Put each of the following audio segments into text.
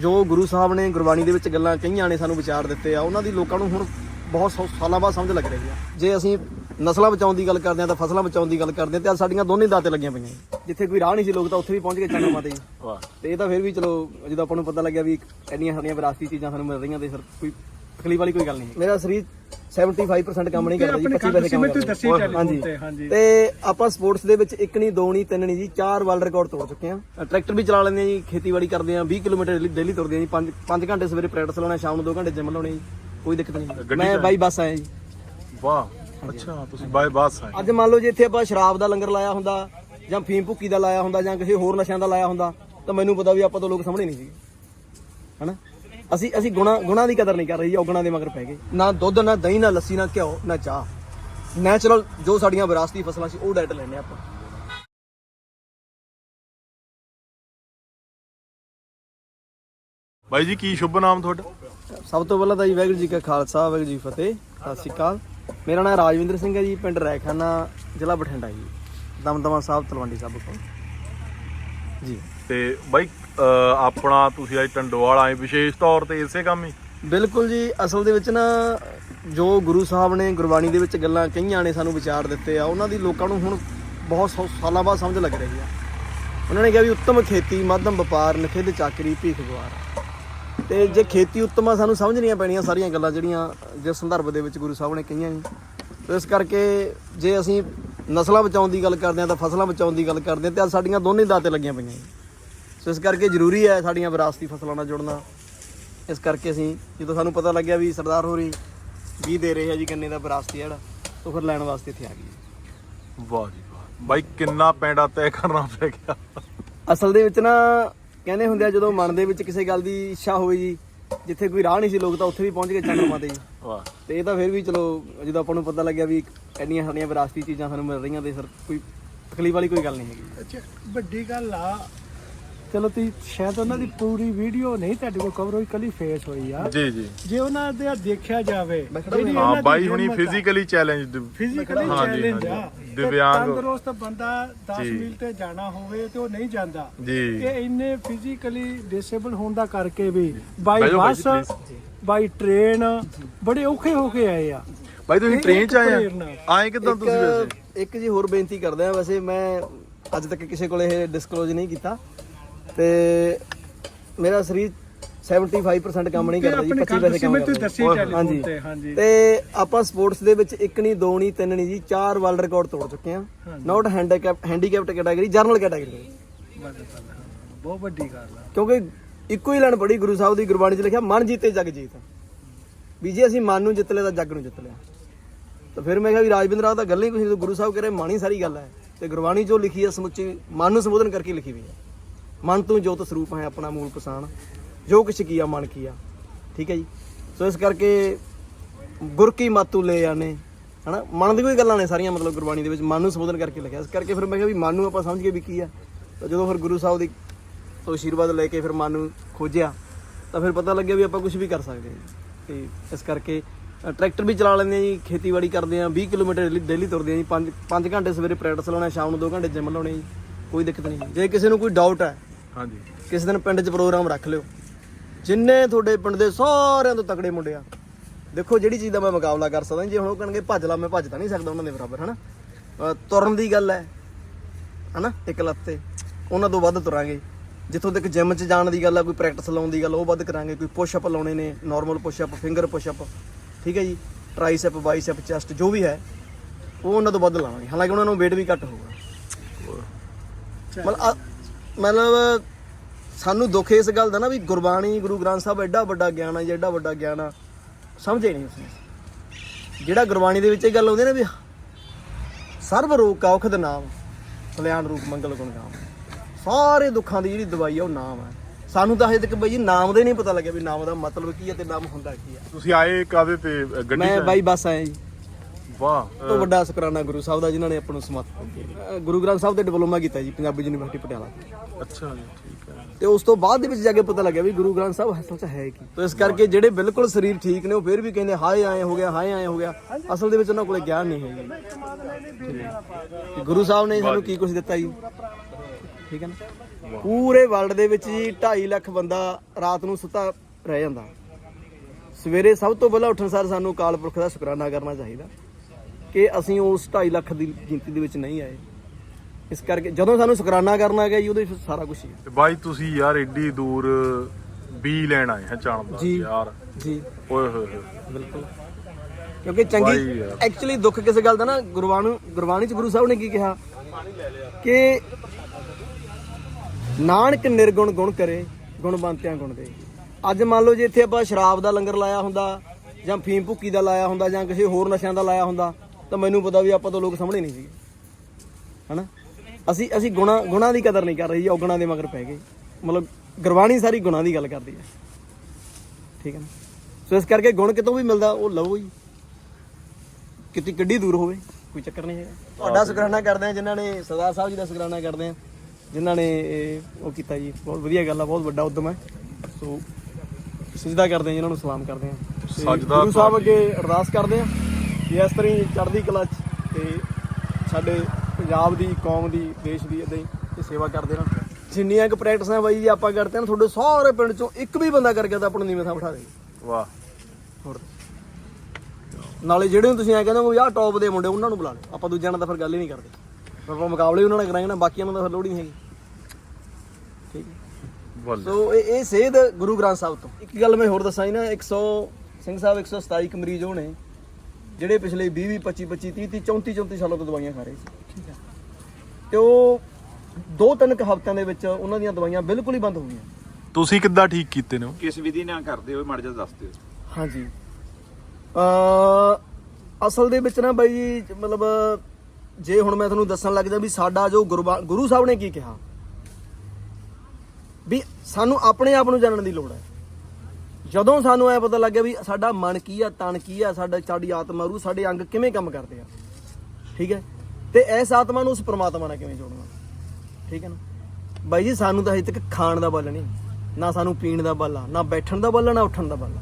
ਜੋ ਗੁਰੂ ਸਾਹਿਬ ਨੇ ਗੁਰਬਾਣੀ ਦੇ ਵਿੱਚ ਗੱਲਾਂ ਕਈਆਂ ਨੇ ਸਾਨੂੰ ਵਿਚਾਰ ਦਿੱਤੇ ਆ ਉਹਨਾਂ ਦੀ ਲੋਕਾਂ ਨੂੰ ਹੁਣ ਬਹੁਤ ਸੌ- ਸਾਲਾਂ ਬਾਅਦ ਸਮਝ ਲੱਗ ਰਹੀ ਆ। ਜੇ ਅਸੀਂ ਨਸਲਾਂ ਬਚਾਉਣ ਦੀ ਗੱਲ ਕਰਦੇ ਆ ਤਾਂ ਫਸਲਾਂ ਬਚਾਉਣ ਦੀ ਗੱਲ ਕਰਦੇ ਆ ਤੇ ਅੱਜ ਸਾਡੀਆਂ ਦੋਨੇ ਦਾਤੇ ਲੱਗੀਆਂ ਪਈਆਂ। ਜਿੱਥੇ ਕੋਈ ਰਾਹ ਨਹੀਂ ਸੀ ਲੋਕ ਤਾਂ ਉੱਥੇ ਵੀ ਪਹੁੰਚ ਗਏ ਚੰਗਾ ਮਾਤੇ ਵਾਹ। ਤੇ ਇਹ ਤਾਂ ਫਿਰ ਵੀ ਚਲੋ ਜਦੋਂ ਆਪਾਂ ਨੂੰ ਪਤਾ ਲੱਗਿਆ ਵੀ ਇੰਨੀਆਂ ਸਾਡੀਆਂ ਵਿਰਾਸਤੀ ਚੀਜ਼ਾਂ ਸਾਨੂੰ ਮਿਲ ਰਹੀਆਂ ਤੇ ਸਰ ਕੋਈ ਤਕਲੀਫ ਵਾਲੀ ਕੋਈ ਗੱਲ ਨਹੀਂ ਮੇਰਾ ਸਰੀਰ 75% ਕੰਮ ਨਹੀਂ ਕਰਦਾ ਜੀ 25 ਪੈਸੇ ਕੰਮ ਕਰਦਾ। ਹਾਂਜੀ। ਤੇ ਆਪਾਂ ਸਪੋਰਟਸ ਦੇ ਵਿੱਚ ਇੱਕ ਨਹੀਂ ਦੋ ਨਹੀਂ ਤਿੰਨ ਨਹੀਂ ਜੀ ਚਾਰ ਵਰਲਡ ਰਿਕਾਰਡ ਤੋੜ ਚੁੱਕੇ ਆ ਟਰੈਕਟਰ ਵੀ ਚਲਾ ਲੈਂਦੇ ਆ ਜੀ ਖੇਤੀਬਾੜੀ ਕਰਦੇ ਆ 20 ਕਿਲੋਮੀਟਰ ਡੇਲੀ ਤੁਰਦੇ ਆ ਜੀ 5 5 ਘੰਟੇ ਸਵੇਰੇ ਪ੍ਰੈਕਟਿਸ ਲਾਉਣਾ ਸ਼ਾਮ ਨੂੰ 2 ਘੰਟੇ ਜਿਮ ਲਾਉਣੇ ਜੀ ਕੋਈ ਦਿੱਕਤ ਨਹੀਂ। ਮੈਂ? ਬਾਈ ਬੱਸ ਆਇਆ ਜੀ। ਵਾਹ ਅੱਛਾ ਤੁਸੀਂ ਬਾਏ ਬਾਸ ਆਏ। ਅੱਜ ਮੰਨ ਲਓ ਜੇ ਇੱਥੇ ਆਪਾਂ ਸ਼ਰਾਬ ਦਾ ਲੰਗਰ ਲਾਇਆ ਹੁੰਦਾ ਜਾਂ ਫੀਮ ਭੁੱਕੀ ਦਾ ਲਾਇਆ ਹੁੰਦਾ ਜਾਂ ਕਿਸੇ ਹੋਰ ਨਸ਼ਿਆਂ ਦਾ ਲਾਇਆ ਹੁੰਦਾ ਤਾਂ ਮੈਨੂੰ ਪਤਾ ਵੀ ਆਪਾਂ ਤੋਂ ਲੋਕ ਸਾਹਮਣੇ ਨਹੀਂ ਸੀ। ਹਨਾ? ਅਸੀਂ ਅਸੀਂ ਗੁਣਾ ਗੁਣਾ ਦੀ ਕਦਰ ਨਹੀਂ ਕਰ ਰਹੀ ਔਗਣਾ ਦੇ ਮਗਰ ਪੈ ਗਏ। ਨਾ ਦੁੱਧ ਨਾ ਦਹੀਂ ਨਾ ਲੱਸੀ ਨਾ ਘਿਓ ਨਾ ਚਾਹ। ਨੈਚੁਰਲ ਜੋ ਸਾਡੀਆਂ ਵਿਰਾਸਤੀ ਫਸਲਾਂ ਸੀ ਉਹ ਡਾਈਟ ਲੈਣੇ ਆਪਾਂ। ਬਾਈ ਜੀ ਕੀ ਸ਼ੁਭ ਨਾਮ ਤੁਹਾਡਾ? ਸਭ ਤੋਂ ਪਹਿਲਾਂ ਤਾਂ ਜੀ ਵਾਹਿਗੁਰੂ ਜੀ ਕਾ ਖਾਲਸਾ ਵਾਹਿਗੁਰੂ ਜੀ ਫਤਿਹ ਸਤਿ ਸ਼੍ਰੀ ਅਕਾਲ। ਮੇਰਾ ਨਾਮ ਰਾਜਵਿੰਦਰ ਸਿੰਘ ਹੈ ਜੀ ਪਿੰਡ ਰੈਖਾਨਾ ਜ਼ਿਲ੍ਹਾ ਬਠਿੰਡਾ ਜੀ। ਦਮਦਮਾ ਸਾਹਿਬ ਤਲਵੰਡੀ ਸਾਹਿਬ ਕੋਲ। ਜੀ। ਤੇ ਬਾਈ ਆਪਣਾ ਤੁਸੀਂ ਅੱਜ ਟੰਡੋਵਾਲ ਆਏ, ਵਿਸ਼ੇਸ਼ ਤੌਰ ਤੇ ਇਸੇ ਕੰਮ ਹੀ? ਬਿਲਕੁਲ ਜੀ, ਅਸਲ ਦੇ ਵਿੱਚ ਨਾ ਜੋ ਗੁਰੂ ਸਾਹਿਬ ਨੇ ਗੁਰਬਾਣੀ ਦੇ ਵਿੱਚ ਗੱਲਾਂ ਕਹੀਆਂ ਨੇ ਸਾਨੂੰ ਵਿਚਾਰ ਦਿੱਤੇ ਆ, ਉਹਨਾਂ ਦੀ ਲੋਕਾਂ ਨੂੰ ਹੁਣ ਬਹੁਤ ਸੌ- ਸਾਲਾਂ ਬਾਅਦ ਸਮਝ ਲੱਗ ਰਹੀ ਆ। ਉਹਨਾਂ ਨੇ ਕਿਹਾ ਵੀ ਉੱਤਮ ਖੇਤੀ, ਮੱਧਮ ਵਪਾਰ, ਨਖਿੱਧ ਚਾਕਰੀ, ਭੀਖ ਗਵਾਰ ਤੇ ਜੇ ਖੇਤੀ ਉੱਤਮ ਆ, ਸਾਨੂੰ ਸਮਝਣੀਆਂ ਪੈਣੀਆਂ ਸਾਰੀਆਂ ਗੱਲਾਂ ਜਿਹੜੀਆਂ ਜਿਸ ਸੰਦਰਭ ਦੇ ਵਿੱਚ ਗੁਰੂ ਸਾਹਿਬ ਨੇ ਕਹੀਆਂ ਨੇ। ਇਸ ਕਰਕੇ ਜੇ ਅਸੀਂ ਨਸਲਾਂ ਬਚਾਉਣ ਦੀ ਗੱਲ ਕਰਦੇ ਆ ਤਾਂ ਫਸਲਾਂ ਬਚਾਉਣ ਦੀ ਗੱਲ ਕਰਦੇ ਆ ਤੇ ਅੱਜ ਸਾਡੀਆਂ ਦੋਨੇ ਦਾਤੇ ਲੱਗੀਆਂ ਪਈਆਂ ਜੀ ਸੋ ਇਸ ਕਰਕੇ ਜ਼ਰੂਰੀ ਹੈ ਸਾਡੀਆਂ ਵਿਰਾਸਤੀ ਫਸਲਾਂ ਨਾਲ ਜੁੜਨਾ। ਇਸ ਕਰਕੇ ਅਸੀਂ ਜਦੋਂ ਸਾਨੂੰ ਪਤਾ ਲੱਗਿਆ ਵੀ ਸਰਦਾਰ ਹੋਰੀ ਵੀ ਦੇ ਰਹੇ ਆ ਜੀ ਗੰਨੇ ਦਾ ਵਿਰਾਸਤੀ ਜਿਹੜਾ ਤਾਂ ਫਿਰ ਲੈਣ ਵਾਸਤੇ ਇੱਥੇ ਆ ਗਏ। ਵਾਹ ਜੀ ਵਾਹ। ਬਾਈ ਕਿੰਨਾ ਪੈਂਡਾ ਤੈਅ ਕਰਨਾ ਪੈ ਗਿਆ। ਅਸਲ ਦੇ ਵਿੱਚ ਨਾ ਕਹਿੰਦੇ ਹੁੰਦੇ ਆ ਜਦੋਂ ਮਨ ਦੇ ਵਿੱਚ ਕਿਸੇ ਗੱਲ ਦੀ ਇੱਛਾ ਹੋਵੇ ਜੀ ਜਿੱਥੇ ਕੋਈ ਰਾਹ ਨਹੀਂ ਸੀ ਲੋਕ ਤਾਂ ਉੱਥੇ ਵੀ ਪਹੁੰਚ ਗਏ ਚੰਨ ਮਾਤੇ ਜੀ। ਵਾਹ। ਤੇ ਇਹ ਤਾਂ ਫਿਰ ਵੀ ਚਲੋ ਜਦੋਂ ਆਪਾਂ ਨੂੰ ਪਤਾ ਲੱਗਿਆ ਵੀ ਇੰਨੀਆਂ ਸਾਡੀਆਂ ਵਿਰਾਸਤੀ ਚੀਜ਼ਾਂ ਸਾਨੂੰ ਮਿਲ ਰਹੀਆਂ ਤੇ ਸਰ ਕੋਈ ਤਕਲੀਫ ਵਾਲੀ ਕੋਈ ਗੱਲ ਨਹੀਂ ਹੈਗੀ। ਅੱਛਾ ਵੱਡੀ ਗੱਲ ਆ ਚਲੋ ਤੀ ਸ਼ਾਇਦ ਉਹਨਾਂ ਦੀ ਪੂਰੀ ਵੀਡੀਓ ਨਹੀਂ ਤੁਹਾਡੇ ਕੋਲ ਕਵਰ ਹੋਈ ਕੱਲੀ ਫੇਸ ਹੋਈ ਆ। ਜੀ ਜੀ। ਜੇ ਉਹਨਾਂ ਦੇ ਦੇਖਿਆ ਜਾਵੇ ਜਿਹੜੀ ਹਾਂ ਬਾਈ ਹੁਣੀ ਫਿਜ਼ੀਕਲੀ ਚੈਲੰਜ ਫਿਜ਼ੀਕਲੀ ਚੈਲੰਜ ਆ। ਦਿਵਿਆਂਗ। ਤੰਦਰੁਸਤ ਬੰਦਾ 10 ਜੀ। ਮੀਲ ਤੇ ਜਾਣਾ ਹੋਵੇ ਤੇ ਉਹ ਨਹੀਂ ਜਾਂਦਾ। ਜੀ। ਇਹ ਇੰਨੇ ਫਿਜ਼ੀਕਲੀ ਡਿਸੇਬਲ ਹੋਣ ਦਾ ਕਰਕੇ ਵੀ ਬਾਈ ਬੱਸ ਬਾਈ ਟ੍ਰੇਨ ਬੜੇ ਔਖੇ ਹੋ ਕੇ ਆਏ ਆ। ਬਾਈ ਤੁਸੀਂ ਟ੍ਰੇਨ ਚ ਆਏ। ਆ? ਆਏ ਕਿਦਾਂ ਤੁਸੀਂ ਵੈਸੇ? ਇੱਕ ਇੱਕ ਜੀ ਹੋਰ ਬੇਨਤੀ ਕਰਦੇ ਆ ਵੈਸੇ ਮੈਂ ਅੱਜ ਤੱਕ ਕਿਸੇ ਕੋਲ ਇਹ ਡਿਸਕਲੋਜ਼ ਨਹੀਂ ਕੀਤਾ। ਤੇ ਮੇਰਾ ਸਰੀਰ 75% ਕੰਮ ਨਹੀਂ ਕਰਦਾ ਜੀ 25 ਪੈਸੇ ਕੰਮ ਕਰਦਾ। ਦੱਸੀ ਟੈਲੀਫੋਨ ਹਾਂਜੀ। ਤੇ ਹਾਂਜੀ। ਤੇ ਆਪਾਂ ਸਪੋਰਟਸ ਦੇ ਵਿੱਚ ਇੱਕ ਨਹੀਂ ਦੋ ਨਹੀਂ ਤਿੰਨ ਨਹੀਂ ਜੀ ਚਾਰ ਵਰਲਡ ਰਿਕਾਰਡ ਤੋੜ ਚੁੱਕੇ ਆ not handicap handicapped category general category ਬਹੁਤ ਵੱਡੀ ਗੱਲ ਆ। ਕਿਉਂਕਿ ਇੱਕੋ ਹੀ ਲਾਈਨ ਪੜੀ ਗੁਰੂ ਸਾਹਿਬ ਦੀ ਗੁਰਬਾਣੀ 'ਚ ਲਿਖਿਆ ਮਨ ਜੀਤੇ ਜਗ ਜੀਤ। ਵੀ ਜੇ ਅਸੀਂ ਮਨ ਨੂੰ ਜਿੱਤ ਲਿਆ ਤਾਂ ਜੱਗ ਨੂੰ ਜਿੱਤ ਲਿਆ। ਤਾਂ ਫਿਰ ਮੈਂ ਕਿਹਾ ਵੀ ਰਾਜਵਿੰਦਰ ਤਾਂ ਗੱਲ ਹੀ ਨਹੀਂ ਗੁਰੂ ਸਾਹਿਬ ਕਰੇ ਮਨ ਹੀ ਸਾਰੀ ਗੱਲ ਹੈ। ਤੇ ਗੁਰਬਾਣੀ ਜੋ ਲਿਖੀ ਹੈ ਸਮੁੱਚੀ ਮਨ ਨੂੰ ਸੰਬੋਧਨ ਕਰਕੇ ਲਿਖੀ ਹੋਈ ਹੈ। ਮਨ ਤੂੰ ਜੋਤ ਸਰੂਪ ਹੈ ਆਪਣਾ ਮੂਲ ਪਛਾਣ, ਜੋ ਕੁਛ ਕੀਆ, ਮਨ ਕੀਆ। ਠੀਕ ਹੈ ਜੀ? ਸੋ ਇਸ ਕਰਕੇ ਗੁਰ ਕੀ ਮਾਤੂ ਲੈ ਆਨੇ, ਹਨਾ? ਮਨ ਦੀ ਕੋਈ ਗੱਲਾਂ ਨੇ ਸਾਰੀਆਂ, ਮਤਲਬ ਗੁਰਬਾਣੀ ਦੇ ਵਿੱਚ ਮਨ ਨੂੰ ਸੰਬੋਧਨ ਕਰਕੇ ਲਿਖਿਆ। ਇਸ ਕਰਕੇ ਫਿਰ ਮੈਂ ਕਿਹਾ ਵੀ ਮਨ ਨੂੰ ਆਪਾਂ ਸਮਝ ਕੇ ਵੀ ਕੀ ਆ। ਤਾਂ ਜਦੋਂ ਫਿਰ ਗੁਰੂ ਸਾਹਿਬ ਦੀ ਤੋਂ ਆਸ਼ੀਰਵਾਦ ਲੈ ਕੇ ਫਿਰ ਮਨ ਨੂੰ ਖੋਜਿਆ, ਤਾਂ ਫਿਰ ਪਤਾ ਲੱਗਿਆ ਵੀ ਆਪਾਂ ਕੁਝ ਵੀ ਕਰ ਸਕਦੇ ਹਾਂ। ਤੇ ਇਸ ਕਰਕੇ ਟਰੈਕਟਰ ਵੀ ਚਲਾ ਲੈਂਦੇ ਆ ਜੀ, ਖੇਤੀਬਾੜੀ ਕਰਦੇ ਆ 20 ਕਿਲੋਮੀਟਰ ਡੇਲੀ ਤੁਰਦੇ ਆ ਜੀ 5 5 ਘੰਟੇ ਸਵੇਰੇ ਪ੍ਰੈਕਟਿਸ ਲਾਉਣਾ, ਸ਼ਾਮ ਨੂੰ 2 ਘੰਟੇ ਜਿਮ ਲਾਉਣੇ ਜੀ। ਕੋਈ ਦਿੱਕਤ ਨਹੀਂ। ਜੇ ਕਿਸੇ ਨੂੰ ਕੋਈ ਡਾਊਟ ਹੈ ਹਾਂਜੀ। ਕਿਸੇ ਦਿਨ ਪਿੰਡ 'ਚ ਪ੍ਰੋਗਰਾਮ ਰੱਖ ਲਿਓ। ਜਿੰਨੇ ਤੁਹਾਡੇ ਪਿੰਡ ਦੇ ਸਾਰਿਆਂ ਤੋਂ ਤਕੜੇ ਮੁੰਡੇ ਆ। ਦੇਖੋ ਜਿਹੜੀ ਚੀਜ਼ ਦਾ ਮੈਂ ਮੁਕਾਬਲਾ ਕਰ ਸਕਦਾ ਜੇ ਹੁਣ ਉਹ ਕਹਿਣਗੇ ਭੱਜ ਲਾ ਮੈਂ ਭੱਜ ਤਾਂ ਨਹੀਂ ਸਕਦਾ ਉਹਨਾਂ ਦੇ ਬਰਾਬਰ ਹਨਾ? ਤੁਰਨ ਦੀ ਗੱਲ ਹੈ ਹਨਾ? ਇੱਕ ਲੱਤ ਤੇ। ਉਹਨਾਂ ਤੋਂ ਵੱਧ ਤੁਰਾਂਗੇ। ਜਿੱਥੋਂ ਤੱਕ ਜਿਮ 'ਚ ਜਾਣ ਦੀ ਗੱਲ ਹੈ ਕੋਈ ਪ੍ਰੈਕਟਿਸ ਲਾਉਣ ਦੀ ਗੱਲ ਉਹ ਵੱਧ ਕਰਾਂਗੇ। ਕੋਈ ਪੁਸ਼ ਅਪ ਲਾਉਣੇ ਨੇ normal push up finger push up ਠੀਕ ਹੈ ਜੀ? ਟ੍ਰਾਈਸੈਪ ਬਾਈਸੈਪ ਚੈਸਟ ਜੋ ਵੀ ਹੈ ਉਹ ਉਹਨਾਂ ਤੋਂ ਵੱਧ ਲਾਵਾਂਗੇ। ਹਾਲਾਂਕਿ ਉਹਨਾਂ ਨੂੰ weight ਵੀ ਘੱਟ ਹੋਊਗਾ। ਮਤਲਬ ਆ- ਮਤਲਬ ਸਾਨੂੰ ਦੁੱਖ ਇਸ ਗੱਲ ਦਾ ਨਾ ਵੀ ਗੁਰਬਾਣੀ ਗੁਰੂ ਗ੍ਰੰਥ ਸਾਹਿਬ ਐਡਾ ਵੱਡਾ ਗਿਆਨ ਆ ਜੀ ਐਡਾ ਵੱਡਾ ਗਿਆਨ ਆ। ਸਮਝੇ ਨਹੀਂ ਉਸਨੇ। ਜਿਹੜਾ ਗੁਰਬਾਣੀ ਦੇ ਵਿੱਚ ਇਹ ਗੱਲ ਆਉਂਦੀ ਨਾ ਵੀ ਸਰਬ ਰੋਗ ਕਾ ਔਖਦ ਨਾਮ ਕਲਿਆਣ ਰੂਪ ਮੰਗਲ ਗੁਣ ਗਾਮ ਸਾਰੇ ਦੁੱਖਾਂ ਦੀ ਜਿਹੜੀ ਦਵਾਈ ਆ ਉਹ ਨਾਮ ਹੈ ਸਾਨੂੰ ਤਾਂ ਹਜੇ ਤੱਕ ਬਈ ਜੀ ਨਾਮ ਦੇ ਨਹੀਂ ਪਤਾ ਲੱਗਿਆ ਵੀ ਨਾਮ ਦਾ ਮਤਲਬ ਕੀ ਹੈ ਤੇ ਨਾਮ ਹੁੰਦਾ ਕੀ ਹੈ ਤੁਸੀਂ ਆਏ ਕਾਦੇ ਤੇ ਗੱਡੀ ਮੈਂ ਬਾਈ ਬੱਸ ਆਇਆ ਜੀ। ਵਾਹ। ਤੋਂ ਵੱਡਾ ਸ਼ੁਕਰਾਨਾ ਗੁਰੂ ਸਾਹਿਬ ਦਾ ਜਿਨ੍ਹਾਂ ਨੇ ਆਪਾਂ ਨੂੰ ਸਮਰਥਨ ਕੀਤਾ ਗੁਰੂ ਗ੍ਰੰਥ ਸਾਹਿਬ ਤੇ ਡਿਪਲੋਮਾ ਕੀਤਾ ਜੀ ਪੰਜਾਬੀ ਯੂਨੀਵਰਸਿਟੀ ਪਟਿਆਲਾ। ਅੱਛਾ ਜੀ ਠੀਕ ਹੈ। ਤੇ ਉਸ ਤੋਂ ਬਾਅਦ ਦੇ ਵਿੱਚ ਜਾ ਕੇ ਪਤਾ ਲੱਗਿਆ ਵੀ ਗੁਰੂ ਗ੍ਰੰਥ ਸਾਹਿਬ ਅਸਲ 'ਚ ਹੈ ਕੀ। ਤੇ ਇਸ ਕਰਕੇ ਜਿਹੜੇ ਬਿਲਕੁਲ ਸਰੀਰ ਠੀਕ ਨੇ ਉਹ ਫਿਰ ਵੀ ਕਹਿੰਦੇ ਹਾਏ ਆਏ ਹੋ ਗਿਆ ਹਾਏ ਆਏ ਹੋ ਗਿਆ। ਅਸਲ ਦੇ ਵਿੱਚ ਉਹਨਾਂ ਕੋਲੇ ਗਿਆਨ ਨਹੀਂ ਹੈ ਜੀ ਗੁਰੂ ਸਾਹਿਬ ਨੇ ਸਾਨੂੰ ਕੀ ਕੁਝ ਦਿੱਤਾ ਜੀ? ਠੀਕ ਹੈ ਨਾ? ਪੂਰੇ ਵਰਲਡ ਦੇ ਵਿੱਚ ਜੀ 2.5 ਲੱਖ ਬੰਦਾ ਰਾਤ ਨੂੰ ਸੁੱਤਾ ਰਹਿ ਜਾਂਦਾ। ਸਵੇਰੇ ਸਭ ਤੋਂ ਪਹਿਲਾਂ ਉੱਠਣ ਸਾਰ ਸਾਨੂੰ ਕਾਲ ਪੁਰਖ ਦਾ ਸ਼ੁਕਰਾਨਾ ਕਰਨਾ ਚਾਹੀਦਾ। ਕਿ ਅਸੀਂ ਉਸ 2.5 ਲੱਖ ਦੀ ਗਿਣਤੀ ਦੇ ਵਿੱਚ ਨਹੀਂ ਆਏ। ਇਸ ਕਰਕੇ ਜਦੋਂ ਸਾਨੂੰ ਸ਼ੁਕਰਾਨਾ ਕਰਨਾ ਗਿਆ ਜੀ ਉਹਦੇ ਵਿੱਚ ਸਾਰਾ ਕੁਝ ਹੀ ਹੈ ਤੇ ਬਾਈ ਤੁਸੀਂ ਯਾਰ ਏਡੀ ਦੂਰ ਬੀ ਲੈਣ ਆਏ ਹੈ ਚਾਣ ਦਾ ਜੀ। ਯਾਰ। ਜੀ। ਓਏ ਹੋਏ ਹੋਏ। ਬਿਲਕੁਲ। ਕਿਉਂਕਿ ਚੰਗੀ ਯਾਰ। ਐਕਚੁਅਲੀ ਦੁੱਖ ਕਿਸ ਗੱਲ ਦਾ ਨਾ ਗੁਰਬਾਣੀ ਗੁਰਬਾਣੀ ਚ ਗੁਰੂ ਸਾਹਿਬ ਨੇ ਕੀ ਕਿਹਾ? ਕਿ ਨਾਨਕ ਨਿਰਗੁਣ ਗੁਣ ਕਰੇ ਗੁਣਵੰਤਿਆਂ ਗੁਣ ਦੇ। ਅੱਜ ਮੰਨ ਲਓ ਜੇ ਇੱਥੇ ਆਪਾਂ ਸ਼ਰਾਬ ਦਾ ਲੰਗਰ ਲਾਇਆ ਹੁੰਦਾ ਜਾਂ ਫੀਮ ਭੁੱਕੀ ਦਾ ਲਾਇਆ ਹੁੰਦਾ ਜਾਂ ਕਿਸੇ ਹੋਰ ਨਸ਼ਿਆਂ ਦਾ ਲਾਇਆ ਹੁੰਦਾ ਤਾਂ ਮੈਨੂੰ ਪਤਾ ਵੀ ਆਪਾਂ ਤੋਂ ਲੋਕ ਸਾਹਮਣੇ ਨਹੀਂ ਸੀਗੇ। ਹਨਾ? ਅਸੀਂ ਅਸੀਂ ਗੁਣਾ ਗੁਣਾ ਦੀ ਕਦਰ ਨਹੀਂ ਕਰ ਰਹੇ ਜੀ ਔਗਣਾ ਦੇ ਮਗਰ ਪੈ ਗਏ। ਮਤਲਬ ਗੁਰਬਾਣੀ ਸਾਰੀ ਗੁਣਾ ਦੀ ਗੱਲ ਕਰਦੀ ਹੈ। ਠੀਕ ਹੈ ਨਾ? ਸੋ ਇਸ ਕਰਕੇ ਗੁਣ ਕਿਤੋਂ ਵੀ ਮਿਲਦਾ ਉਹ ਲਵੋ ਜੀ। ਕਿਤੇ ਕਿੱਡੀ ਦੂਰ ਹੋਵੇ ਕੋਈ ਚੱਕਰ ਨਹੀਂ ਹੈਗਾ। ਤੁਹਾਡਾ ਸ਼ੁਕਰਾਨਾ ਕਰਦੇ ਆ ਜਿਨ੍ਹਾਂ ਨੇ ਸਰਦਾਰ ਸਾਹਿਬ ਜੀ ਦਾ ਸ਼ੁਕਰਾਨਾ ਕਰਦੇ ਆ ਜਿਨ੍ਹਾਂ ਨੇ ਉਹ ਕੀਤਾ ਜੀ। ਬਹੁਤ ਵਧੀਆ ਗੱਲ ਆ ਬਹੁਤ ਵੱਡਾ ਉਦਮ ਹੈ। ਸੋ ਸਜਦਾ ਕਰਦੇ ਆ ਜਿਨ੍ਹਾਂ ਨੂੰ ਸਲਾਮ ਕਰਦੇ ਆ ਸਜਦਾ ਗੁਰੂ ਸਾਹਿਬ ਅੱਗੇ ਅਰਦਾਸ ਕਰਦੇ ਆ ਕਿ ਇਸ ਤਰ੍ਹਾਂ ਹੀ ਚੜ੍ਹਦੀ ਕਲਾ 'ਚ ਤੇ ਸਾਡੇ ਪੰਜਾਬ ਦੀ ਕੌਮ ਦੀ ਦੇਸ਼ ਦੀ ਇਦਾਂ ਹੀ ਇਹ ਸੇਵਾ ਕਰਦੇ ਰਹਿਣ। ਜਿੰਨੀਆਂ ਕੁ ਪ੍ਰੈਕਟਿਸਾਂ ਬਾਈ ਜੀ ਆਪਾਂ ਕਰਦੇ ਆ ਨਾ ਤੁਹਾਡੇ ਸਾਰੇ ਪਿੰਡ ਚੋਂ ਇੱਕ ਵੀ ਬੰਦਾ ਕਰ ਗਿਆ ਤਾਂ ਆਪਾਂ ਨੂੰ ਨੀਵੇਂ ਥਾਂ ਬਿਠਾ ਦੇ। ਵਾਹ। ਹੋਰ। ਨਾਲੇ ਜਿਹੜੇ ਨੂੰ ਤੁਸੀਂ ਐ ਕਹਿੰਦੇ ਹੋ ਆਹ ਟੌਪ ਦੇ ਮੁੰਡੇ ਉਹਨਾਂ ਨੂੰ ਬੁਲਾ ਲਓ। ਆਪਾਂ ਦੂਜਿਆਂ ਨਾਲ ਤਾਂ ਫਿਰ ਗੱਲ ਹੀ ਨਹੀਂ ਕਰਦੇ। ਫਿਰ ਆਪਾਂ ਮੁਕਾਬਲੇ ਹੀ ਉਹਨਾਂ ਨਾਲ ਕਰਾਂਗੇ ਨਾ ਬਾਕੀਆਂ ਨਾਲ ਤਾਂ ਫਿਰ ਲੋੜ ਹੀ ਨਹੀਂ ਹੈਗੀ। ਠੀਕ ਹੈ। ਬੱਲੇ। ਸੋ ਇਹ ਇਹ ਸੇਧ ਗੁਰੂ ਗ੍ਰੰਥ ਸਾਹਿਬ ਤੋਂ। ਇੱਕ ਗੱਲ ਮੈਂ ਹੋਰ ਦੱਸਾਂ ਜੀ ਨਾ 100 ਸਿੰਘ ਸਾਹਿਬ 127 ਕੁ ਮਰੀਜ਼ ਹੋਣੇ ਜਿਹੜੇ ਪਿਛਲੇ 20 20 25 25 30 30 34 34 ਸਾਲਾਂ ਤੋਂ ਦਵਾਈਆਂ ਖਾ ਰਹੇ ਸੀ। ਠੀਕ ਹੈ। ਤੇ ਉਹ ਦੋ ਤਿੰਨ ਕੁ ਹਫ਼ਤਿਆਂ ਦੇ ਵਿੱਚ ਉਹਨਾਂ ਦੀਆਂ ਦਵਾਈਆਂ ਬਿਲਕੁਲ ਹੀ ਬੰਦ ਹੋ ਗਈਆਂ। ਤੁਸੀਂ ਕਿੱਦਾਂ ਠੀਕ ਕੀਤੇ ਨੇ ਉਹ? ਕਿਸ ਵਿਧੀ ਨਾਲ ਕਰਦੇ ਹੋ ਮੜ ਜਾ ਦੱਸ ਦਿਓ। ਹਾਂਜੀ। ਅ ਅਸਲ ਦੇ ਵਿੱਚ ਨਾ ਬਾਈ ਜੀ ਮਤਲਬ ਜੇ ਹੁਣ ਮੈਂ ਤੁਹਾਨੂੰ ਦੱਸਣ ਲੱਗ ਜਾ ਵੀ ਸਾਡਾ ਜੋ ਗੁਰਬਾ- ਗੁਰੂ ਸਾਹਿਬ ਨੇ ਕੀ ਕਿਹਾ ਵੀ ਸਾਨੂੰ ਆਪਣੇ ਆਪ ਨੂੰ ਜਾਣਨ ਦੀ ਲੋੜ ਹੈ। ਜਦੋਂ ਸਾਨੂੰ ਐ ਪਤਾ ਲੱਗਿਆ ਵੀ ਸਾਡਾ ਮਨ ਕੀ ਆ, ਤਨ ਕੀ ਆ, ਸਾਡਾ, ਸਾਡੀ ਆਤਮਾ ਰੂਹ, ਸਾਡੇ ਅੰਗ ਕਿਵੇਂ ਕੰਮ ਕਰਦੇ ਆ? ਠੀਕ ਹੈ? ਤੇ ਇਸ ਆਤਮਾ ਨੂੰ ਉਸ ਪ੍ਰਮਾਤਮਾ ਨਾਲ ਕਿਵੇਂ ਜੋੜਨਾ? ਠੀਕ ਹੈ ਨਾ? ਬਾਈ ਜੀ, ਸਾਨੂੰ ਤਾਂ ਹਜੇ ਤੱਕ ਖਾਣ ਦਾ ਬਲ ਨਹੀਂ। ਨਾ ਸਾਨੂੰ ਪੀਣ ਦਾ ਬਲ ਆ, ਨਾ ਬੈਠਣ ਦਾ ਬਲ ਆ, ਨਾ ਉੱਠਣ ਦਾ ਬਲ ਆ।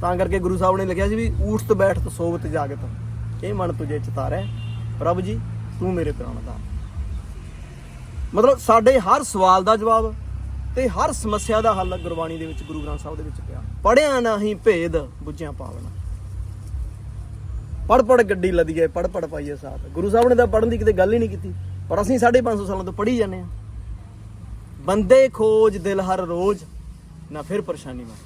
ਤਾਂ ਕਰਕੇ ਗੁਰੂ ਸਾਹਿਬ ਨੇ ਲਿਖਿਆ ਸੀ ਵੀ ਊਠਤ ਬੈਠਤ ਸੋਵਤ ਜਾਗਤ। ਇਹ ਮਨ ਤੁਝੇ ਚਿਤਾਰੈ ਪ੍ਰਭ ਜੀ, ਤੂੰ ਮੇਰੇ ਪ੍ਰਾਣ ਦਾ। ਮਤਲਬ ਸਾਡੇ ਹਰ ਸਵਾਲ ਦਾ ਜਵਾਬ ਤੇ ਹਰ ਸਮੱਸਿਆ ਦਾ ਹੱਲ ਗੁਰਬਾਣੀ ਦੇ ਵਿੱਚ ਗੁਰੂ ਗ੍ਰੰਥ ਸਾਹਿਬ ਦੇ ਵਿੱਚ ਪਿਆ। ਪੜਿਆ ਨਹੀਂ ਭੇਦ ਬੁੱਝਿਆ ਪਾਵਨਾ ਪੜ ਪੜ ਗੱਡੀ ਲਦੀਏ ਪੜ ਪੜ ਪਾਈਏ ਸਾਥ। ਗੁਰੂ ਸਾਹਿਬ ਨੇ ਤਾਂ ਪੜਨ ਦੀ ਕਿਤੇ ਗੱਲ ਹੀ ਨਹੀਂ ਕੀਤੀ, ਪਰ ਅਸੀਂ 550 ਸਾਲਾਂ ਤੋਂ ਪੜ੍ਹੀ ਜਾਂਦੇ ਆ ਬੰਦੇ ਖੋਜ ਦਿਲ ਹਰ ਰੋਜ਼, ਨਾ ਫਿਰ ਪਰੇਸ਼ਾਨੀ ਮੈਂ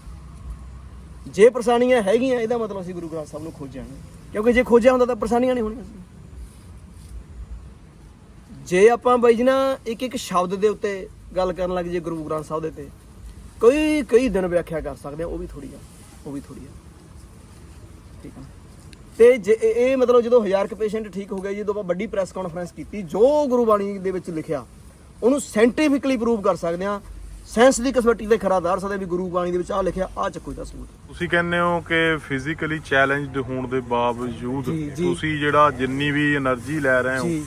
ਜੇ ਪਰੇਸ਼ਾਨੀਆਂ ਹੈਗੀਆਂ, ਇਹਦਾ ਮਤਲਬ ਅਸੀਂ ਗੁਰੂ ਗ੍ਰੰਥ ਸਾਹਿਬ ਨੂੰ ਖੋਜਾਂਗੇ ਕਿਉਂਕਿ ਜੇ ਖੋਜਿਆ ਹੁੰਦਾ ਤਾਂ ਪਰੇਸ਼ਾਨੀਆਂ ਨਹੀਂ ਹੋਣੀਆਂ ਸੀ। ਜੇ ਆਪਾਂ ਬਾਈ ਜੀ ਨਾ ਇੱਕ ਇੱਕ ਸ਼ਬਦ ਦੇ ਉੱਤੇ ਗੱਲ ਕਰਨ ਲੱਗ ਜੇ ਗੁਰੂ ਗ੍ਰੰਥ ਸਾਹਿਬ ਦੇ ਤੇ ਕਈ ਕਈ ਦਿਨ ਵਿਆਖਿਆ ਕਰ ਸਕਦੇ ਆ ਉਹ ਵੀ ਥੋੜੀ ਆ ਉਹ ਵੀ ਥੋੜੀ ਆ। ਠੀਕ ਆ ਤੇ ਜੇ ਇਹ ਮਤਲਬ ਜਦੋਂ 1000 ਕ ਪੇਸ਼ੈਂਟ ਠੀਕ ਹੋ ਗਿਆ ਜਦੋਂ ਆਪਾਂ ਵੱਡੀ ਪ੍ਰੈਸ ਕਾਨਫਰੰਸ ਕੀਤੀ ਜੋ ਗੁਰੂ ਬਾਣੀ ਦੇ ਵਿੱਚ ਲਿਖਿਆ ਉਹਨੂੰ ਸਾਇੰਟੀਫਿਕਲੀ ਪ੍ਰੂਵ ਕਰ ਸਕਦੇ ਆ। ਸਾਇੰਸ ਦੀ ਕਸਵੱਟੀ ਦੇ ਖਰਾ ਦਾਰ ਵੀ ਗੁਰੂ ਬਾਣੀ ਦੇ ਵਿੱਚ ਆ ਲਿਖਿਆ ਆ ਚੱਕੋ ਇਹਦਾ ਸਬੂਤ। ਤੁਸੀਂ ਕਹਿੰਦੇ ਹੋ ਕਿ ਫਿਜ਼ੀਕਲੀ ਚੈਲੰਜਡ ਹੋਣ ਦੇ ਬਾਵਜੂਦ ਤੁਸੀਂ ਜਿਹੜਾ ਜਿੰਨੀ ਵੀ એનર્ਜੀ ਲੈ ਰਹੇ ਹੋ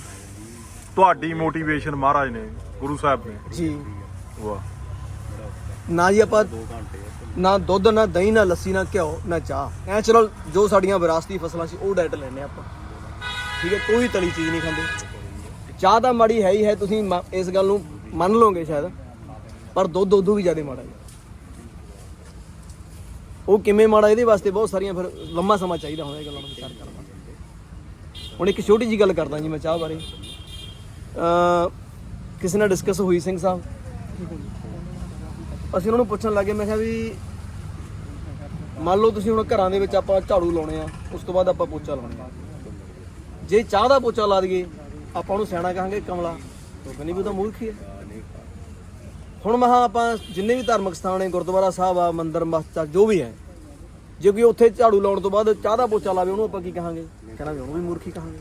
ਤੁਹਾਡੀ ਮੋਟੀਵੇਸ਼ਨ ਮਹਾਰਾਜ ਨੇ ਗੁਰੂ ਸਾਹਿਬ ਨੇ। ਜੀ। ਵਾਹ। ਨਾ ਜੀ ਆਪਾਂ ਨਾ ਦੁੱਧ, ਨਾ ਦਹੀਂ, ਨਾ ਲੱਸੀ, ਨਾ ਘਿਓ, ਨਾ ਚਾਹ। ਨੈਚੁਰਲ ਜੋ ਸਾਡੀਆਂ ਵਿਰਾਸਤੀ ਫਸਲਾਂ ਸੀ, ਉਹ ਡਾਈਟ ਲੈਨੇ ਆਪਾਂ। ਠੀਕ ਹੈ, ਕੋਈ ਤਲੀ ਚੀਜ਼ ਨਹੀਂ ਖਾਂਦੇ। ਚਾਹ ਤਾਂ ਮਾੜੀ ਹੈ ਹੀ ਹੈ, ਤੁਸੀਂ ਮ- ਇਸ ਗੱਲ ਨੂੰ ਮੰਨ ਲਓਗੇ ਸ਼ਾਇਦ। ਪਰ ਦੁੱਧ ਉਦੋਂ ਵੀ ਜ਼ਿਆਦਾ ਮਾੜਾ ਹੈ ਉਹ ਕਿਵੇਂ ਮਾੜਾ, ਇਹਦੇ ਵਾਸਤੇ ਬਹੁਤ ਸਾਰੀਆਂ ਫਿਰ ਲੰਮਾ ਸਮਾਂ ਚਾਹੀਦਾ ਹੁੰਦਾ ਇਹ ਗੱਲਾਂ ਨੂੰ ਵਿਚਾਰ ਕਰਨ ਵਾਸਤੇ ਹੁਣ ਇੱਕ ਛੋਟੀ ਜੀ ਗੱਲ ਕਰਦਾ ਜੀ ਮੈਂ ਚਾਹ ਬਾਰੇ। ਅ ਕਿਸੇ ਨਾਲ ਡਿਸਕਸ ਹੋਈ ਸਿੰਘ ਸਾਹਿਬ? ਅਸੀਂ ਉਹਨਾਂ ਨੂੰ ਪੁੱਛਣ ਲੱਗੇ, ਮੈਂ ਕਿਹਾ ਵੀ ਮੰਨ ਲਓ ਤੁਸੀਂ ਹੁਣ ਘਰਾਂ ਦੇ ਵਿੱਚ ਆਪਾਂ ਝਾੜੂ ਲਾਉਣੇ ਆ, ਉਸ ਤੋਂ ਬਾਅਦ ਆਪਾਂ ਪੋਚਾ ਲਾਉਣਾ ਜੇ ਚਾਹ ਦਾ ਪੋਚਾ ਲਾ ਦਈਏ, ਆਪਾਂ ਉਹਨੂੰ ਸਿਆਣਾ ਕਹਾਂਗੇ ਕਮਲਾ। ਉਹ ਕਹਿੰਦੀ ਵੀ ਉਹ ਤਾਂ ਮੂਰਖ ਹੀ ਹੈ ਹੁਣ ਮਹਾ ਆਪਾਂ ਜਿੰਨੇ ਵੀ ਧਾਰਮਿਕ ਸਥਾਨ ਨੇ, ਗੁਰਦੁਆਰਾ ਸਾਹਿਬ ਆ, ਮੰਦਿਰ, ਮਸਜਿਦ, ਜੋ ਵੀ ਹੈ, ਜੇ ਕੋਈ ਉੱਥੇ ਝਾੜੂ ਲਾਉਣ ਤੋਂ ਬਾਅਦ ਚਾਹ ਦਾ ਪੋਚਾ ਲਾਵੇ, ਉਹਨੂੰ ਆਪਾਂ ਕੀ ਕਹਾਂਗੇ? ਕਹਿੰਦਾ ਵੀ ਉਹਨੂੰ ਵੀ ਮੂਰਖੀ ਕਹਾਂਗੇ।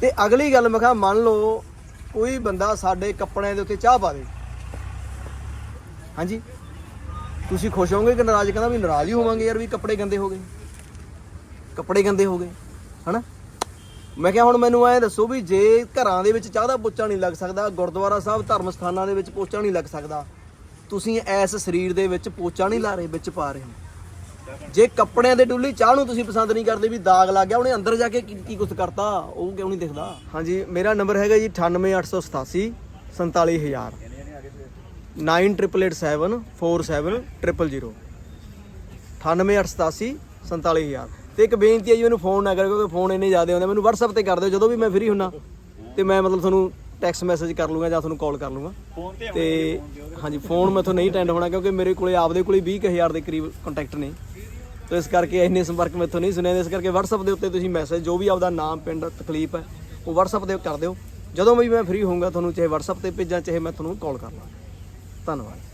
ਤੇ ਅਗਲੀ ਗੱਲ ਮੈਂ ਕਿਹਾ, ਮੰਨ ਲਓ ਕੋਈ ਬੰਦਾ ਸਾਡੇ ਕੱਪੜਿਆਂ ਦੇ ਉੱਤੇ ਚਾਹ ਪਾਵੇ ਹਾਂਜੀ। ਤੁਸੀਂ ਖੁਸ਼ ਹੋਵੋਗੇ ਕਿ ਨਾਰਾਜ਼? ਕਹਿੰਦਾ ਵੀ ਨਾਰਾਜ਼ ਹੀ ਹੋਵਾਂਗੇ ਯਾਰ, ਵੀ ਕੱਪੜੇ ਗੰਦੇ ਹੋ ਗਏ। ਕੱਪੜੇ ਗੰਦੇ ਹੋ ਗਏ, ਹਨਾ? ਮੈਂ ਕਿਹਾ ਹੁਣ ਮੈਨੂੰ ਐਂ ਦੱਸੋ ਵੀ ਜੇ ਘਰਾਂ ਦੇ ਵਿੱਚ ਚਾਹ ਦਾ ਪੋਚਾ ਨਹੀਂ ਲੱਗ ਸਕਦਾ, ਗੁਰਦੁਆਰਾ ਸਾਹਿਬ ਧਰਮ ਸਥਾਨਾਂ ਦੇ ਵਿੱਚ ਪੋਚਾ ਨਹੀਂ ਲੱਗ ਸਕਦਾ, ਤੁਸੀਂ ਐਸ ਸਰੀਰ ਦੇ ਵਿੱਚ ਪੋਚਾ ਨਹੀਂ ਲਾ ਰਹੇ, ਵਿੱਚ ਪਾ ਰਹੇ ਹੋ। ਜੇ ਕੱਪੜਿਆਂ ਦੇ ਡੁੱਲੀ ਚਾਹ ਨੂੰ ਤੁਸੀਂ ਪਸੰਦ ਨਹੀਂ ਕਰਦੇ, ਵੀ ਦਾਗ ਲੱਗ ਗਿਆ, ਉਹਨੇ ਅੰਦਰ ਜਾ ਕੇ ਕੀ ਕੀ ਕੁਛ ਕਰਤਾ, ਉਹ ਕਿਉਂ ਨਹੀਂ ਦਿਖਦਾ? ਹਾਂਜੀ, ਮੇਰਾ ਨੰਬਰ ਹੈਗਾ ਜੀ 98887 47000 9887 98887 47000 ਤੇ ਇੱਕ ਬੇਨਤੀ ਹੈ ਜੀ ਮੈਨੂੰ ਫੋਨ ਨਾ ਕਰਿਓ ਕਿਉਂਕਿ ਫੋਨ ਇੰਨੇ ਜ਼ਿਆਦਾ ਆਉਂਦੇ ਮੈਨੂੰ WhatsApp ਤੇ ਕਰ ਦਿਓ ਜਦੋਂ ਵੀ ਮੈਂ ਫ੍ਰੀ ਹੁੰਨਾ ਤੇ ਮੈਂ ਮਤਲਬ ਤੁਹਾਨੂੰ ਟੈਕਸਟ ਮੈਸੇਜ ਕਰ ਲੂੰਗਾ ਜਾਂ ਤੁਹਾਨੂੰ ਕਾਲ ਕਰ ਲੂੰਗਾ ਤੇ ਹਾਂਜੀ ਫੋਨ ਮੈਥੋਂ ਨਹੀਂ ਅਟੈਂਡ ਹੋਣਾ ਕਿਉਂਕਿ ਮੇਰੇ ਕੋਲੇ ਆਪਦੇ ਕੋਲੇ 20000 ਦੇ ਕਰੀਬ ਕੰਟੈਕਟ ਨੇ ਤੇ ਇਸ ਕਰਕੇ ਇੰਨੇ ਸੰਪਰਕ ਮੈਥੋਂ ਨਹੀਂ ਸੁਣਿਆ ਇਸ ਕਰਕੇ WhatsApp ਦੇ ਉੱਤੇ ਤੁਸੀਂ ਮੈਸੇਜ ਜੋ ਵੀ ਆਪਦਾ ਨਾਮ ਪਿੰਡ ਤਕਲੀਫ ਹੈ ਉਹ WhatsApp ਤੇ ਕਰ ਦਿਓ ਜਦੋਂ ਵੀ ਮੈਂ ਫ੍ਰੀ ਹੋਊਂਗਾ ਤੁਹਾਨੂੰ ਚਾਹੇ WhatsApp ਤੇ ਭੇਜਾਂ ਚਾਹੇ ਮੈਂ ਤੁਹਾਨੂੰ ਕਾਲ ਕਰ ਲਾਂ ਧੰਨਵਾਦ।